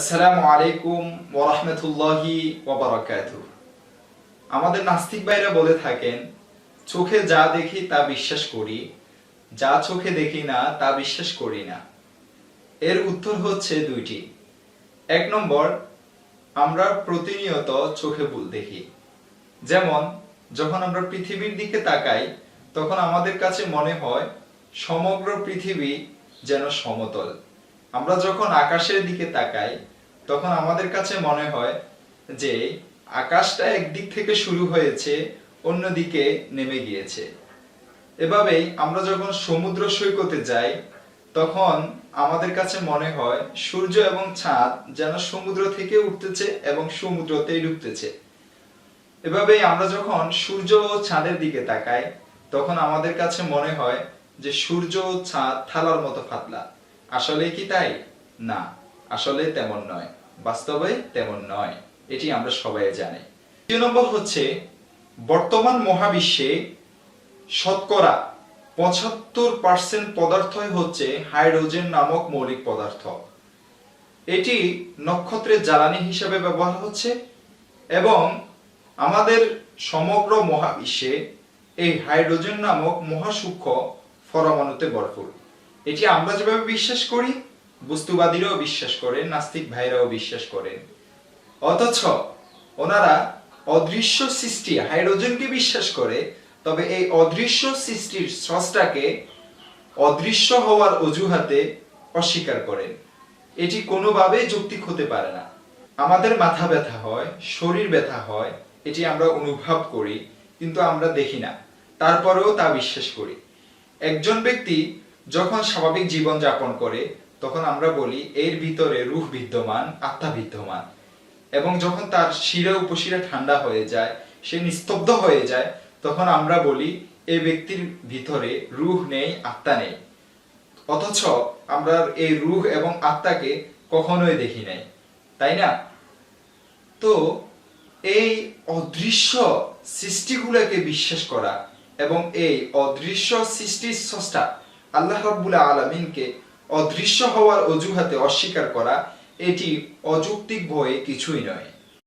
আসসালামু আলাইকুম ওরহমতুল্লাহি আমাদের নাস্তিক ভাইরা বলে থাকেন, চোখে যা দেখি তা বিশ্বাস করি, যা চোখে দেখি না তা বিশ্বাস করি না। এর উত্তর হচ্ছে দুইটি। এক নম্বর, আমরা প্রতিনিয়ত চোখে ভুল দেখি। যেমন, যখন আমরা পৃথিবীর দিকে তাকাই, তখন আমাদের কাছে মনে হয় সমগ্র পৃথিবী যেন সমতল। আমরা যখন আকাশের দিকে তাকাই, তখন আমাদের কাছে মনে হয় যে আকাশটা একদিক থেকে শুরু হয়েছে, অন্যদিকে নেমে গিয়েছে। এভাবেই আমরা যখন সমুদ্র সৈকতে যাই, তখন আমাদের কাছে মনে হয় সূর্য এবং চাঁদ যেন সমুদ্র থেকে উঠতেছে এবং সমুদ্রতেই ঢুকতেছে। এভাবেই আমরা যখন সূর্য ও ছাদের দিকে তাকাই, তখন আমাদের কাছে মনে হয় যে সূর্য ও চাঁদ থালার মতো পাতলা। আসলে কি তাই? না, আসলে তেমন নয়। বাস্তবে তেমন নয়। এটি আমরা সবাই জানি। দ্বিতীয় নম্বর হচ্ছে, বর্তমান মহাবিশ্বে শতকরা পঁচাত্তর পার্সেন্ট পদার্থই হচ্ছে হাইড্রোজেন নামক মৌলিক পদার্থ। এটি নক্ষত্রের জ্বালানি হিসেবে ব্যবহার হচ্ছে এবং আমাদের সমগ্র মহাবিশ্বে এই হাইড্রোজেন নামক মহাসূক্ষ্ম পরমাণুতে ভরপুর। এটি আমরা যেভাবে বিশ্বাস করি, বস্তুবাদীরাও বিশ্বাস করেন, নাস্তিক ভাইরাও বিশ্বাস করেন। অথচ ওনারা অদৃশ্য সৃষ্টি, হাইড্রোজেনকে বিশ্বাস করে, তবে এই অদৃশ্য সৃষ্টির স্রষ্টাকে অদৃশ্য হওয়ার অজুহাতে অস্বীকার করেন। এটি কোনোভাবেই যৌক্তিক হতে পারে না। আমাদের মাথা ব্যথা হয়, শরীর ব্যথা হয়, এটি আমরা অনুভব করি, কিন্তু আমরা দেখি না। তারপরেও তা বিশ্বাস করি। একজন ব্যক্তি যখন স্বাভাবিক জীবন যাপন করে, তখন আমরা বলি এর ভিতরে রূহ বিদ্যমান, আত্মা বিদ্যমান। এবং যখন তার শিরা উপশিরা ঠান্ডা হয়ে যায়, সে নিস্তব্ধ হয়ে যায়, তখন আমরা বলি এই ব্যক্তির ভিতরে রূহ নেই, আত্মা নেই। অথচ আমরা এই রূহ এবং আত্মাকে কখনোই দেখি নাই, তাই না? তো এই অদৃশ্য সৃষ্টিগুলোকে বিশ্বাস করা এবং এই অদৃশ্য সৃষ্টির স্রষ্টা আল্লাহ রাব্বুল আলমিনকে অদৃশ্য হওয়ার অজুহাতে অস্বীকার করা এটি অযৌক্তিক ভয়ে কিছুই নয়।